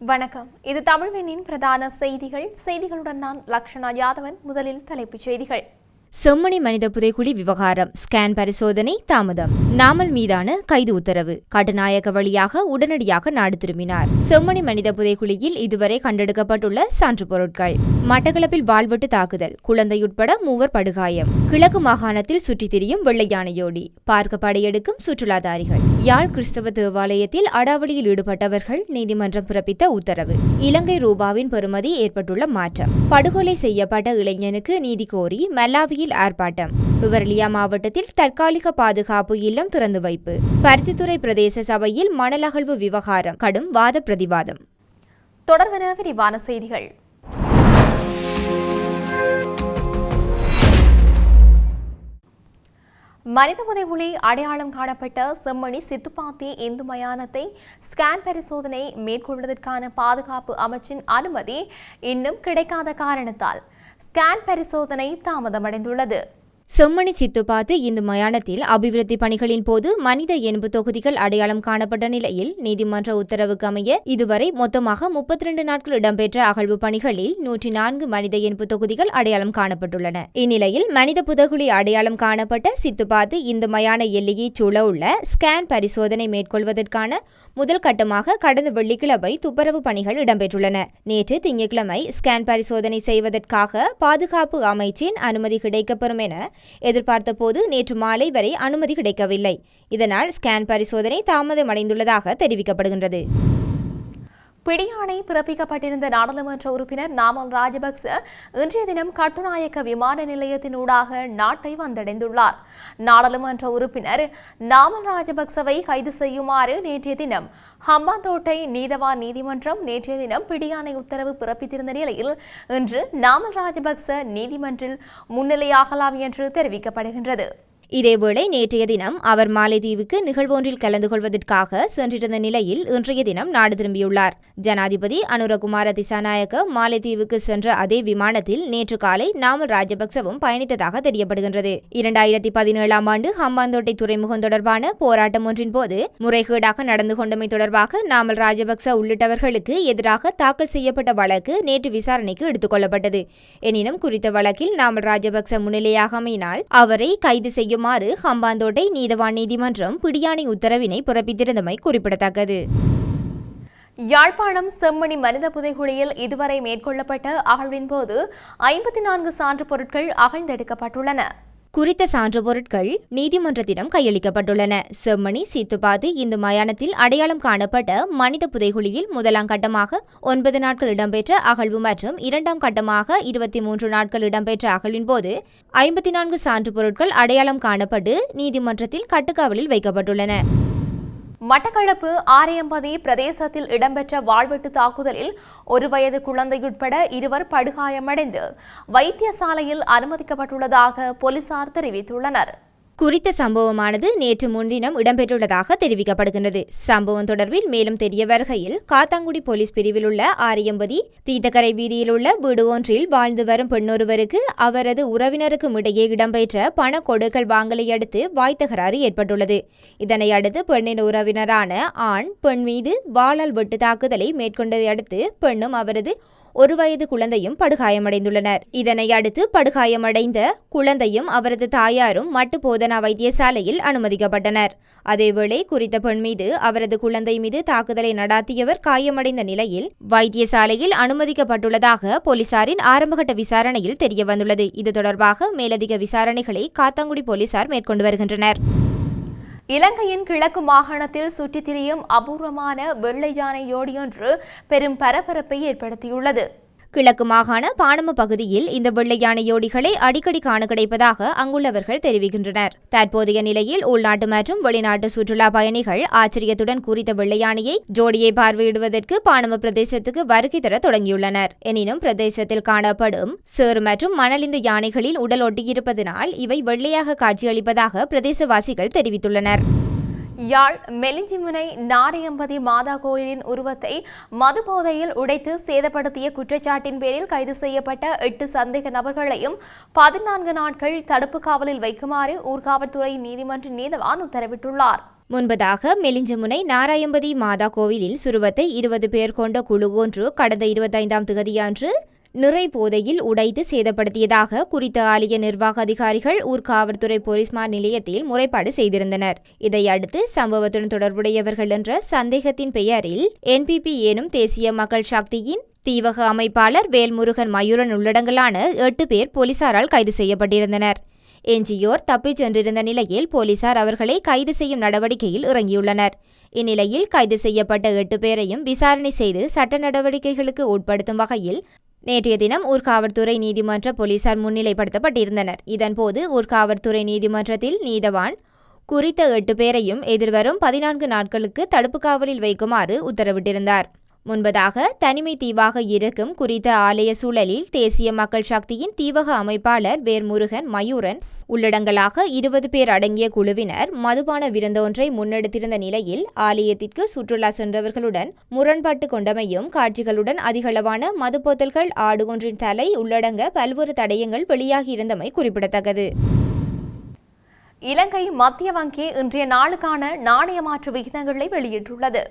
வணக்கம். இது தமிழ்வினின் பிரதான செய்திகள். செய்திகளுடன் நான் லக்ஷனா யாதவன். முதலில் தலைப்புச் செய்திகள். செம்மணி மனித புதைக்குழி விவகாரம் ஸ்கேன் பரிசோதனை தாமதம். நாமல் மீதான கைது உத்தரவு. கட்டுநாயக வழியாக உடனடியாக நாடு திரும்பினார். செம்மணி மனித புதைக்குழியில் இதுவரை கண்டெடுக்கப்பட்டுள்ள சான்று பொருட்கள். மட்டக்களப்பில் வாழ்வெட்டு தாக்குதல். குழந்தையுட்பட மூவர் படுகாயம். கிழக்கு மாகாணத்தில் சுற்றித் திரியும் வெள்ளையானையோடி பார்க்க படையெடுக்கும் சுற்றுலாதாரிகள். யாழ் கிறிஸ்தவ தேவாலயத்தில் அடாவடியில் ஈடுபட்டவர்கள் நீதிமன்றம் பிறப்பித்த உத்தரவு. இலங்கை ரூபாவின் பெறுமதி ஏற்பட்டுள்ள மாற்றம். படுகொலை செய்யப்பட்ட இளைஞனுக்கு நீதி கோரி மல்லாவியில் ஆர்ப்பாட்டம். விவரலியா மாவட்டத்தில் தற்காலிக பாதுகாப்பு இல்லம் திறந்து வைப்பு. பருத்தித்துறை பிரதேச சபையில் மணலகழ்வு விவகாரம் கடும் வாத பிரதிவாதம். தொடர்வன விரிவான செய்திகள். மனித உதவுளி அடையாளம் காணப்பட்ட செம்மணி சித்துப்பாத்தி இந்து மயானத்தை ஸ்கேன் பரிசோதனை மேற்கொள்வதற்கான பாதுகாப்பு அமைச்சின் அனுமதி இன்னும் கிடைக்காத காரணத்தால் ஸ்கேன் பரிசோதனை தாமதமடைந்துள்ளது. செம்மணி சித்துப்பாத்து இந்த மயானத்தில் அபிவிருத்தி பணிகளின் போது மனித எலும்பு தொகுதிகள் அடையாளம் காணப்பட்ட நிலையில் நீதிமன்ற உத்தரவுக்கு அமைய இதுவரை மொத்தமாக முப்பத்தி இரண்டு நாட்கள் இடம்பெற்ற அகழ்வு பணிகளில் நூற்றி நான்கு மனித எலும்பு தொகுதிகள் அடையாளம் காணப்பட்டுள்ளன. இந்நிலையில் மனித புதகுழி அடையாளம் காணப்பட்ட சித்துப்பாத்து இந்து மயான எல்லையைச் சூழ உள்ள ஸ்கேன் பரிசோதனை மேற்கொள்வதற்கான முதல் கட்டமாக கடந்த வெள்ளிக்கிழமை துப்புரவு பணிகள் இடம்பெற்றுள்ளன. நேற்று திங்கட்கிழமை ஸ்கேன் பரிசோதனை செய்வதற்காக பாதுகாப்பு அமைச்சின் அனுமதி கிடைக்கப்பெறும் என எதிர்பார்த்தபோது நேற்று மாலை வரை அனுமதி கிடைக்கவில்லை. இதனால் ஸ்கேன் பரிசோதனை தாமதமடைந்துள்ளதாக தெரிவிக்கப்படுகின்றது. பிடியாணை பிறப்பிக்கப்பட்டிருந்த நாடாளுமன்ற உறுப்பினர் நாமல் ராஜபக்ச இன்றைய தினம் கட்டுநாயக்க விமான நிலையத்தினூடாக நாட்டை வந்தடைந்துள்ளார். நாடாளுமன்ற உறுப்பினர் நாமல் ராஜபக்சவை கைது செய்யுமாறு நேற்றைய தினம் ஹம்பாந்தோட்டை நீதவான் நீதிமன்றம் நேற்றைய தினம் பிடியாணை உத்தரவு பிறப்பித்திருந்த நிலையில் இன்று நாமல் ராஜபக்ச நீதிமன்றில் முன்னிலையாகலாம் என்று தெரிவிக்கப்படுகின்றது. இதேவேளை நேற்றைய தினம் அவர் மாலைதீவுக்கு நிகழ்வொன்றில் கலந்து கொள்வதற்காக சென்றிருந்த நிலையில் இன்றைய தினம் நாடு திரும்பியுள்ளார். ஜனாதிபதி அனுரகுமார திசாநாயக்க மாலைதீவுக்கு சென்ற அதே விமானத்தில் நேற்று காலை நாமல் ராஜபக்சவும் பயணித்ததாக தெரியப்படுகின்றது. இரண்டாயிரத்தி பதினேழாம் ஆண்டு ஹம்பாந்தோட்டை துறைமுகம் தொடர்பான போராட்டம் ஒன்றின் போது முறைகேடாக நடந்து கொண்டமை தொடர்பாக நாமல் ராஜபக்ச உள்ளிட்டவர்களுக்கு எதிராக தாக்கல் செய்யப்பட்ட வழக்கு நேற்று விசாரணைக்கு எடுத்துக் கொள்ளப்பட்டது. எனினும் குறித்த வழக்கில் நாமல் ராஜபக்ச முன்னிலையாகமையினால் அவரை கைது செய்ய செய்யுமாறு ஹம்பாந்தோட்டை நீதவான் நீதிமன்றம் பிடியாணை உத்தரவினை பிறப்பித்திருந்தமை குறிப்பிடத்தக்கது. யாழ்ப்பாணம் செம்மணி மனித புதைகுழியில் இதுவரை மேற்கொள்ளப்பட்ட அகழ்வின் போது ஐம்பத்தி நான்கு சான்று பொருட்கள் அகழ்ந்தெடுக்கப்பட்டுள்ளன. குறித்த சான்று பொருட்கள் நீதிமன்றத்திடம் கையளிக்கப்பட்டுள்ளன. செம்மணி சீத்துப்பாதி இந்து மயானத்தில் அடையாளம் காணப்பட்ட மனித புதைகுழியில் முதலாம் கட்டமாக ஒன்பது நாட்கள் இடம்பெற்ற அகழ்வு மற்றும் இரண்டாம் கட்டமாக இருபத்தி மூன்று நாட்கள் இடம்பெற்ற அகழ்வின் போது ஐம்பத்தி நான்கு சான்று பொருட்கள் அடையாளம் காணப்பட்டு நீதிமன்றத்தில் கட்டுக்காவலில் வைக்கப்பட்டுள்ளன. மட்டக்களப்பு ஆரையம்பதி பிரதேசத்தில் இடம்பெற்ற வாழ்வெட்டு தாக்குதலில் ஒரு வயது குழந்தையுட்பட இருவர் படுகாயமடைந்து வைத்தியசாலையில் அனுமதிக்கப்பட்டுள்ளதாக போலீசார் தெரிவித்துள்ளனர். குறித்த சம்பவமானது நேற்று முன்தினம் இடம்பெற்றுள்ளதாக தெரிவிக்கப்படுகின்றது. சம்பவம் தொடர்பில் மேலும் தெரிய வருகையில் காத்தாங்குடி போலீஸ் பிரிவில் உள்ள ஆரியம்பதி தீத்தக்கரை வீதியில் உள்ள வீடு ஒன்றில் வாழ்ந்து வரும் பெண்ணொருவருக்கு அவரது உறவினருக்கும் இடையே இடம்பெற்ற பண கொடுக்கல் வாங்கலை அடுத்து வாய்த்தகராறு ஏற்பட்டுள்ளது. இதனை அடுத்து பெண்ணின் உறவினரான ஆண் பெண் மீது வாளால் வெட்டு தாக்குதலை மேற்கொண்டதை அடுத்து பெண்ணும் அவரது ஒரு வயது குழந்தையும் படுகாயமடைந்துள்ளனர். இதனை அடுத்து படுகாயமடைந்த குழந்தையும் அவரது தாயாரும் மட்டு போதனா வைத்தியசாலையில் அனுமதிக்கப்பட்டனர். அதேவேளை குறித்த பெண் மீது அவரது குழந்தை மீது தாக்குதலை நடாத்தியவர் காயமடைந்த நிலையில் வைத்தியசாலையில் அனுமதிக்கப்பட்டுள்ளதாக போலீசாரின் ஆரம்பகட்ட விசாரணையில் தெரியவந்துள்ளது. இது தொடர்பாக மேலதிக விசாரணைகளை காத்தாங்குடி போலீசார் மேற்கொண்டு வருகின்றனர். இலங்கையின் கிழக்கு மாகாணத்தில் சுற்றித் திரியும் அபூர்வமான வெள்ளை யானை யோடியொன்று பெரும் பரபரப்பை ஏற்படுத்தியுள்ளது. கிழக்கு மாகாண பாணம பகுதியில் இந்த வெள்ளை யானையோடிகளை அடிக்கடி காண கிடைப்பதாக அங்குள்ளவர்கள் தெரிவிக்கின்றனர். தற்போதைய நிலையில் உள்நாட்டு மற்றும் வெளிநாட்டு சுற்றுலா பயணிகள் ஆச்சரியத்துடன் குறித்த வெள்ளை யானையை ஜோடியை பார்வையிடுவதற்கு பாணம பிரதேசத்துக்கு வருகை தர தொடங்கியுள்ளனர். எனினும் பிரதேசத்தில் காணப்படும் சேறு மற்றும் மணலிந்த யானைகளில் உடல் ஒட்டியிருப்பதனால் இவை வெள்ளையாக காட்சியளிப்பதாக பிரதேசவாசிகள் தெரிவித்துள்ளனர். யாழ் மெலிஞ்சிமுனை நாரியம்பதி மாதா கோயிலின் உருவத்தை மது போதையில் உடைத்து சேதப்படுத்திய குற்றச்சாட்டின் பேரில் கைது செய்யப்பட்ட எட்டு சந்தேக நபர்களையும் பதினான்கு நாட்கள் தடுப்பு காவலில் வைக்குமாறு ஊர்காவல்துறை நீதிமன்ற நீதவான் உத்தரவிட்டுள்ளார். முன்பதாக மெலிஞ்சமுனை நாராயம்பதி மாதா கோவிலில் சுருவத்தை இருபது பேர் கொண்ட குழு ஒன்று கடந்த இருபத்தைந்தாம் திகதியன்று நிறை போதையில் உடைத்து சேதப்படுத்தியதாக குறித்த ஆலய நிர்வாக அதிகாரிகள் ஊர்காவல்துறை போலீஸ்மா நிலையத்தில் முறைப்பாடு செய்திருந்தனர். இதையடுத்து சம்பவத்துடன் தொடர்புடையவர்கள் என்ற சந்தேகத்தின் பெயரில் என்பிபி எனும் தேசிய மக்கள் சக்தியின் தீவக அமைப்பாளர் வேல்முருகன் மயூரன் உள்ளடங்கலான எட்டு பேர் போலீசாரால் கைது செய்யப்பட்டிருந்தனர். எஞ்சியோர் தப்பிச் சென்றிருந்த நிலையில் போலீசார் அவர்களை கைது செய்யும் நடவடிக்கையில் இறங்கியுள்ளனர். இந்நிலையில் கைது செய்யப்பட்ட எட்டு பேரையும் விசாரணை செய்து சட்ட நடவடிக்கைகளுக்கு உட்படுத்தும் வகையில் நேற்றைய தினம் ஊர்காவற்துறை நீதிமன்ற போலீசார் முன்னிலைப்படுத்தப்பட்டிருந்தனர். இதன்போது ஊர்காவற்துறை நீதிமன்றத்தில் நீதவான் குறித்த எட்டு பேரையும் எதிர்வரும் பதினான்கு நாட்களுக்கு தடுப்பு காவலில் வைக்குமாறு உத்தரவிட்டிருந்தார். முன்பதாக தனிமை தீவாக இருக்கும் குறித்த ஆலய சூழலில் தேசிய மக்கள் சக்தியின் தீவக அமைப்பாளர் வேர்முருகன் மயூரன் உள்ளடங்கலாக இருபது பேர் அடங்கிய குழுவினர் மதுபான விருந்தொன்றை முன்னெடுத்திருந்த நிலையில் ஆலயத்திற்கு சுற்றுலா சென்றவர்களுடன் முரண்பாட்டு கொண்டமையும் காட்சிகளுடன் அதிகளவான மதுபோத்தல்கள் ஆடு ஒன்றின் தலை உள்ளடங்க பல்வேறு தடயங்கள் வெளியாகியிருந்தமை குறிப்பிடத்தக்கது. இலங்கை மத்திய வங்கி இன்றைய நாளுக்கான நாணய மாற்று விகிதங்களை வெளியிட்டுள்ளது.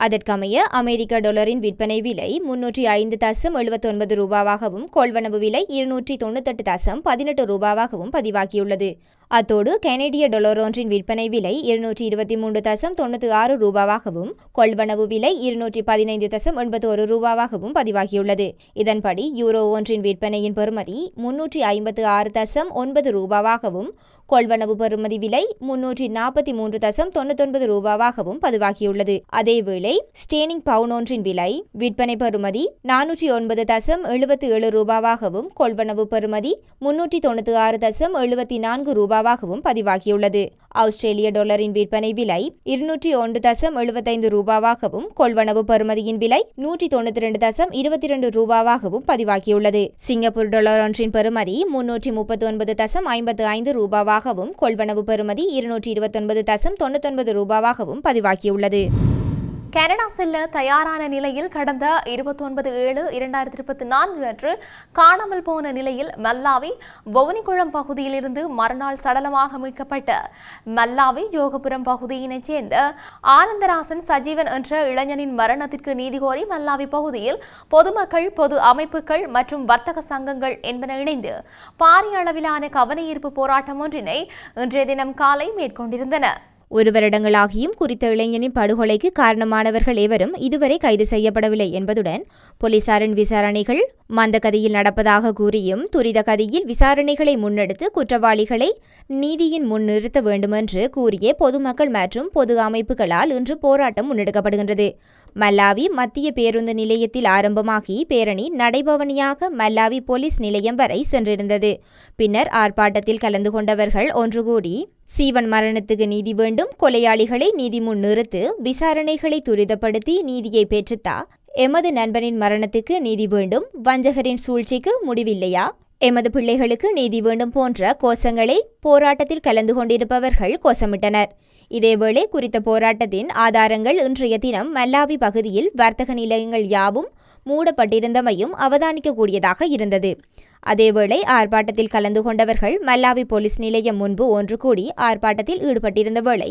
அதற்கமைய அமெரிக்க டொலரின் விற்பனை விலை முன்னூற்றி ஐந்து தசம் எழுபத்தொன்பது ரூபாவாகவும் கொள்வனவு விலை இருநூற்றி தொண்ணூத்தெட்டு தசம் பதினெட்டு ரூபாவாகவும் பதிவாகியுள்ளது. அத்தோடு கனேடிய டொலர் ஒன்றின் விற்பனை விலை இருநூற்றி இருபத்தி மூன்று தசம் தொண்ணூற்றி ஆறு ரூபாவாகவும் கொள்வனவு விலை இருநூற்றி பதினைந்து தசம் எண்பத்தி ஒரு ரூபாவாகவும் பதிவாகியுள்ளது. இதன்படி யூரோ ஒன்றின் விற்பனையின் பெறுமதி முன்னூற்றி ஐம்பத்து ஆறு தசம் ஒன்பது ரூபாவாகவும் கொள்வனவு பெறுமதி விலை முன்னூற்றி நாற்பத்தி மூன்று தசம் தொண்ணூத்தொன்பது ரூபாவாகவும் பதிவாகியுள்ளது. அதேவேளை ஸ்டேனிங் பவுன் ஒன்றின் விலை விற்பனை பெறுமதி நானூற்றி ஒன்பது தசம் எழுபத்தி ஏழு ரூபாவாகவும் கொள்வனவு பெறுமதி முன்னூற்றி தொண்ணூற்றி ஆறு தசம் எழுபத்தி நான்கு ரூபாவாகவும் பதிவாகியுள்ளது. ஆஸ்திரேலிய டாலரின் விற்பனை விலை இருநூற்றி ஒன்று தசம் எழுபத்தைந்து ரூபாவாகவும் கொள்வனவு பருமதியின் விலை நூற்றி தொண்ணூற்றி ரெண்டு தசம் இருபத்தி ரெண்டு ரூபாவாகவும் பதிவாகியுள்ளது. சிங்கப்பூர் டாலர் ஒன்றின் பெறுமதி முன்னூற்றி முப்பத்தி ஒன்பது தசம் ஐம்பத்து ஐந்து ரூபாவாகவும் கொள்வனவு பெறுமதி இருநூற்றி இருபத்தொன்பது தசம் தொண்ணூத்தொன்பது ரூபாவாகவும் பதிவாகியுள்ளது. கனடா செல்ல தயாரான நிலையில் கடந்த இருபத்தொன்பது ஏழு இரண்டாயிரத்தி இருபத்தி நான்கு அன்று காணாமல் போன நிலையில் மல்லாவி பவனிக்குளம் பகுதியிலிருந்து மறுநாள் சடலமாக மீட்கப்பட்ட. மல்லாவி ஜோகபுரம் பகுதியினைச் சேர்ந்த ஆனந்தராசன் சஜீவன் என்ற இளைஞனின் மரணத்திற்கு நீதி கோரி மல்லாவி பகுதியில் பொதுமக்கள் பொது அமைப்புகள் மற்றும் வர்த்தக சங்கங்கள் என்பன இணைந்து பாரிய அளவிலான கவனஈர்ப்பு போராட்டம் ஒன்றினை இன்றைய தினம் காலை மேற்கொண்டிருந்தன. ஒரு வருடங்களாகியும் குறித்த இளைஞனின் படுகொலைக்கு காரணமானவர்கள் எவரும் இதுவரை கைது செய்யப்படவில்லை என்பதுடன் போலீசாரின் விசாரணைகள் மந்தகதியில் நடப்பதாக கூறியும் துரித கதியில் விசாரணைகளை முன்னெடுத்து குற்றவாளிகளை நீதியின் முன் நிறுத்த வேண்டுமென்று கூறிய பொதுமக்கள் மற்றும் பொது அமைப்புகளால் இன்று போராட்டம் முன்னெடுக்கப்படுகின்றது. மல்லாவி மத்திய பேருந்து நிலையத்தில் ஆரம்பமாகி பேரணி நடைபவனியாக மல்லாவி போலீஸ் நிலையம் வரை சென்றிருந்தது. பின்னர் ஆர்ப்பாட்டத்தில் கலந்து கொண்டவர்கள் ஒன்று கூடி சீவன் மரணத்துக்கு நீதி வேண்டும். கொலையாளிகளை நீதி முன் நிறுத்து. விசாரணைகளை துரிதப்படுத்தி நீதியை பெற்றுத்தா. எமது நண்பனின் மரணத்துக்கு நீதி வேண்டும். வஞ்சகரின் சூழ்ச்சிக்கு முடிவில்லையா? எமது பிள்ளைகளுக்கு நீதி வேண்டும் போன்ற கோஷங்களை போராட்டத்தில் கலந்து கொண்டிருப்பவர்கள் கோஷமிட்டனர். இதேவேளை குறித்த போராட்டத்தின் ஆதாரங்கள் இன்றைய தினம் மல்லாவி பகுதியில் வர்த்தக நிலையங்கள் யாவும் மூடப்பட்டிருந்தமையும் அவதானிக்கக்கூடியதாக இருந்தது. அதேவேளை ஆர்ப்பாட்டத்தில் கலந்து கொண்டவர்கள் மல்லாவி போலீஸ் நிலையம் முன்பு ஒன்று கூடி ஆர்ப்பாட்டத்தில் ஈடுபட்டிருந்த வேளை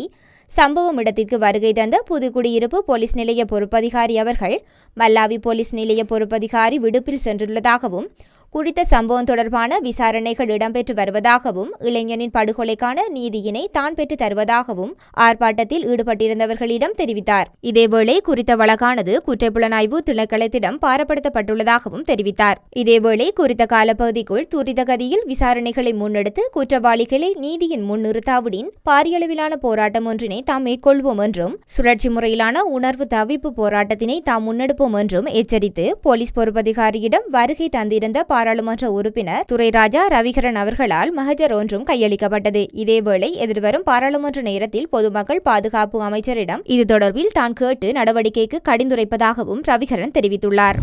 சம்பவம் இடத்திற்கு வருகை தந்த புதுக்குடியிருப்பு போலீஸ் நிலைய பொறுப்பதிகாரி அவர்கள் மல்லாவி போலீஸ் நிலைய பொறுப்பதிகாரி விடுப்பில் சென்றுள்ளதாகவும் குறித்த சம்பவம் தொடர்பான விசாரணைகள் இடம்பெற்று வருவதாகவும் இளைஞனின் படுகொலைக்கான நீதியினை தான் பெற்று தருவதாகவும் ஆர்ப்பாட்டத்தில் ஈடுபட்டிருந்தவர்களிடம் தெரிவித்தார். இதேவேளை குறித்த வழக்கானது குற்றப்புலனாய்வு திணைக்களத்திடம் பாரப்படுத்தப்பட்டுள்ளதாகவும் தெரிவித்தார். இதேவேளை குறித்த காலப்பகுதிக்குள் துரித கதியில் விசாரணைகளை முன்னெடுத்து குற்றவாளிகளை நீதியின் முன் நிறுத்தாவிடின் பாரியளவிலான போராட்டம் ஒன்றினை தாம் மேற்கொள்வோம் என்றும் சுழற்சி முறையிலான உணர்வு தவிப்பு போராட்டத்தினை தாம் முன்னெடுப்போம் என்றும் எச்சரித்து போலீஸ் பொறுப்பதிகாரியிடம் வருகை தந்திருந்த பாராளுமன்ற உறுப்பினர் துரைராஜா ரவிகரன் அவர்களால் மகஜர் ஒன்றும் கையளிக்கப்பட்டது. இதேவேளை எதிர்வரும் பாராளுமன்ற நேரத்தில் பொதுமக்கள் பாதுகாப்பு அமைச்சரிடம் இது தொடர்பில் தான் கேட்டு நடவடிக்கைக்கு கடிந்துரைப்பதாகவும் ரவிகரன் தெரிவித்துள்ளார்.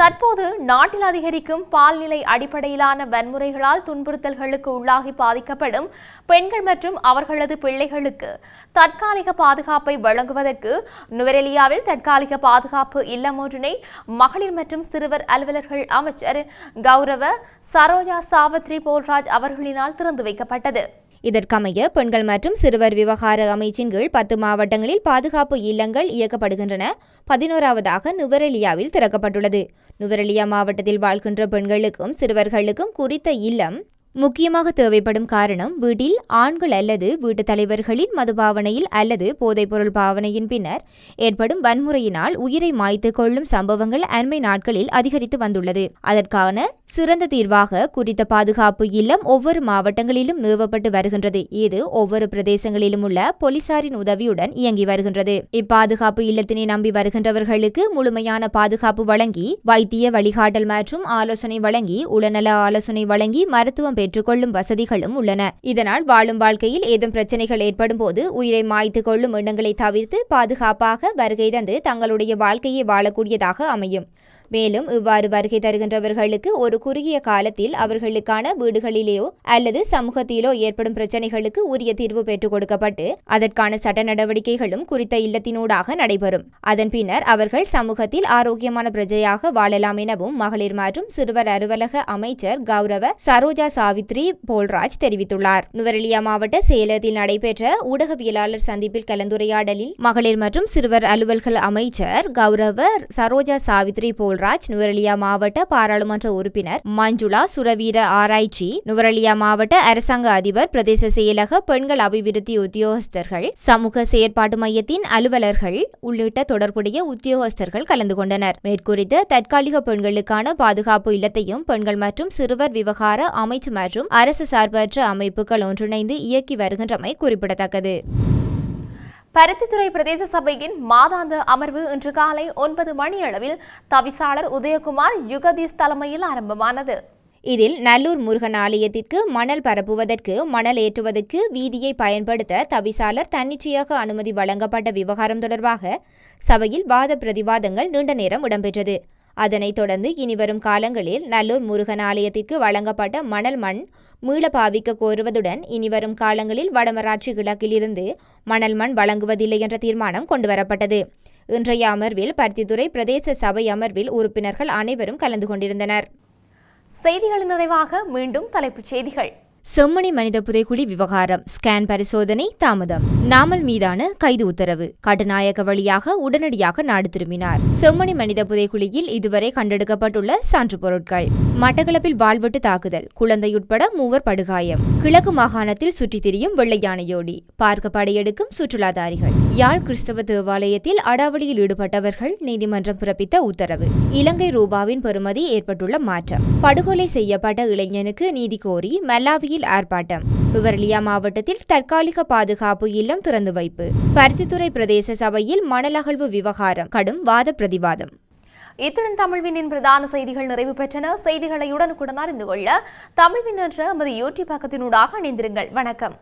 தற்போது நாட்டில் அதிகரிக்கும் பால்நிலை அடிப்படையிலான வன்முறைகளால் துன்புறுத்தல்களுக்கு உள்ளாகி பாதிக்கப்படும் பெண்கள் மற்றும் அவர்களது பிள்ளைகளுக்கு தற்காலிக பாதுகாப்பை வழங்குவதற்கு நுவரெலியாவில் தற்காலிக பாதுகாப்பு இல்லம் ஒன்றினை மகளிர் மற்றும் சிறுவர் அலுவலர்கள் அமைச்சர் கௌரவ சரோஜா சாவத்ரி போல்ராஜ் அவர்களினால் திறந்து வைக்கப்பட்டது. இதற்கமைய பெண்கள் மற்றும் சிறுவர் விவகார அமைச்சின் கீழ் பத்து மாவட்டங்களில் பாதுகாப்பு இல்லங்கள் இயக்கப்படுகின்றன. பதினோராவதாக நுவரெலியாவில் திறக்கப்பட்டுள்ளது. நுவரெலியா மாவட்டத்தில் வாழ்கின்ற பெண்களுக்கும் சிறுவர்களுக்கும் குறித்த இல்லம் முக்கியமாக தேவைப்படும் காரணம் வீட்டில் ஆண்கள் அல்லது வீட்டுத் தலைவர்களின் மதுபாவனையில் அல்லது போதைப்பொருள் பாவனையின் பின்னர் ஏற்படும் வன்முறையினால் உயிரை மாய்த்து கொள்ளும் சம்பவங்கள் அண்மை நாட்களில் அதிகரித்து வந்துள்ளது. அதற்கான சிறந்த தீர்வாக குறித்த பாதுகாப்பு இல்லம் ஒவ்வொரு மாவட்டங்களிலும் நிறுவப்பட்டு வருகின்றது. இது ஒவ்வொரு பிரதேசங்களிலும் உள்ள போலீசாரின் உதவியுடன் இயங்கி வருகின்றது. இப்பாதுகாப்பு இல்லத்தினை நம்பி வருகின்றவர்களுக்கு முழுமையான பாதுகாப்பு வழங்கி வைத்திய வழிகாட்டல் மற்றும் ஆலோசனை வழங்கி உளநல ஆலோசனை வழங்கி மருத்துவம் பெற்றுக்கொள்ளும் வசதிகளும் உள்ளன. இதனால் வாழும் வாழ்க்கையில் ஏதும் பிரச்சனைகள் ஏற்படும் போது உயிரை மாய்த்து கொள்ளும் எண்ணங்களை தவிர்த்து பாதுகாப்பாக வருகை தந்து தங்களுடைய வாழ்க்கையை வாழக்கூடியதாக அமையும். மேலும் இவ்வாறு வருகை தருகின்றவர்களுக்கு ஒரு குறுகிய காலத்தில் அவர்களுக்கான வீடுகளிலேயோ அல்லது சமூகத்திலோ ஏற்படும் பிரச்சனைகளுக்கு உரிய தீர்வு பெற்றுக் கொடுக்கப்பட்டு அதற்கான சட்ட நடவடிக்கைகளும் குறித்த இல்லத்தினூடாக நடைபெறும். அதன் பின்னர் அவர்கள் சமூகத்தில் ஆரோக்கியமான பிரஜையாக வாழலாம் எனவும் மகளிர் மற்றும் சிறுவர் அலுவலக அமைச்சர் கௌரவ சரோஜா சாவித்ரி போல்ராஜ் தெரிவித்துள்ளார். நுவரெலியா மாவட்ட சேலத்தில் நடைபெற்ற ஊடகவியலாளர் சந்திப்பில் கலந்துரையாடலில் மகளிர் மற்றும் சிறுவர் அலுவல்கள் அமைச்சர் கௌரவ சரோஜா சாவித்ரி போல்ராஜ் நுவரெலியா மாவட்ட பாராளுமன்ற உறுப்பினர் மஞ்சுளா சுரவீர ஆராய்ச்சி நுவரெலியா மாவட்ட அரசாங்க அதிபர் பிரதேச செயலக பெண்கள் அபிவிருத்தி உத்தியோகஸ்தர்கள் சமூக செயற்பாட்டு மையத்தின் அலுவலர்கள் உள்ளிட்ட தொடர்புடைய உத்தியோகஸ்தர்கள் கலந்து கொண்டனர். மேற்குறித்த தற்காலிக பெண்களுக்கான பாதுகாப்பு இல்லத்தையும் பெண்கள் மற்றும் சிறுவர் விவகார அமைச்சு மற்றும் அரசு சார்பற்ற அமைப்புகள் ஒன்றிணைந்து இயக்கி வருகின்றமை குறிப்பிடத்தக்கது. பருத்தித்துறை பிரதேச சபையின் மாதாந்த அமர்வு இன்று காலை ஒன்பது மணியளவில் தவிசாளர் உதயகுமார் யுகதீஷ் தலைமையில் ஆரம்பமானது. இதில் நல்லூர் முருகன் ஆலயத்திற்கு மணல் பரப்புவதற்கு மணல் ஏற்றுவதற்கு வீதியை பயன்படுத்த தவிசாளர் தன்னிச்சையாக அனுமதி வழங்கப்பட்ட விவகாரம் தொடர்பாக சபையில் வாத பிரதிவாதங்கள் நீண்ட நேரம் இடம்பெற்றது. அதனைத் தொடர்ந்து இனிவரும் காலங்களில் நல்லூர் முருகன் ஆலயத்திற்கு வழங்கப்பட்ட மணல் மண் மீள பாவிக்க கோருவதுடன் இனிவரும் காலங்களில் வடமராட்சி கிழக்கிலிருந்து மணல் மண் வழங்குவதில்லை என்ற தீர்மானம் கொண்டுவரப்பட்டது. இன்றைய அமர்வில் பருத்தித்துறை பிரதேச சபை அமர்வில் உறுப்பினர்கள் அனைவரும் கலந்து கொண்டிருந்தனர். செய்திகளின் நிறைவாக மீண்டும் தலைப்புச் செய்திகள். செம்மணி மனித புதைக்குழி விவகாரம் ஸ்கேன் பரிசோதனை தாமதம். நாமல் மீதான கைது உத்தரவு. கட்டுநாயக வழியாக உடனடியாக நாடு திரும்பினார். செம்மணி மனித புதைக்குழியில் இதுவரை கண்டெடுக்கப்பட்டுள்ள சான்று பொருட்கள். மட்டக்களப்பில் வாழ்வெட்டு தாக்குதல். குழந்தையுட்பட மூவர் படுகாயம். கிழக்கு மாகாணத்தில் சுற்றித் திரியும் வெள்ளை யானையோடி. பார்க்க படையெடுக்கும் சுற்றுலாதாரிகள். யாழ் கிறிஸ்தவ தேவாலயத்தில் அடாவடியில் ஈடுபட்டவர்கள் நீதிமன்றம் பிறப்பித்த உத்தரவு. இலங்கை ரூபாவின் பெறுமதி ஏற்பட்டுள்ள மாற்றம். படுகொலை செய்யப்பட்ட இளைஞனுக்கு நீதி கோரி மல்லாவியில் ஆர்ப்பாட்டம். விவரலியா மாவட்டத்தில் தற்காலிக பாதுகாப்பு இல்லம் திறந்து வைப்பு. பருத்தித்துறை பிரதேச சபையில் மணலகழ்வு விவகாரம் கடும் வாத பிரதிவாதம். இத்துடன் தமிழ்வினின் பிரதான செய்திகள் நிறைவு பெற்றன. செய்திகளை உடனுக்குடன் அறிந்து கொள்ள தமிழ்வின் என்ற எமது யூடியூப் பக்கத்தினூடாக இணைந்திருங்கள். வணக்கம்.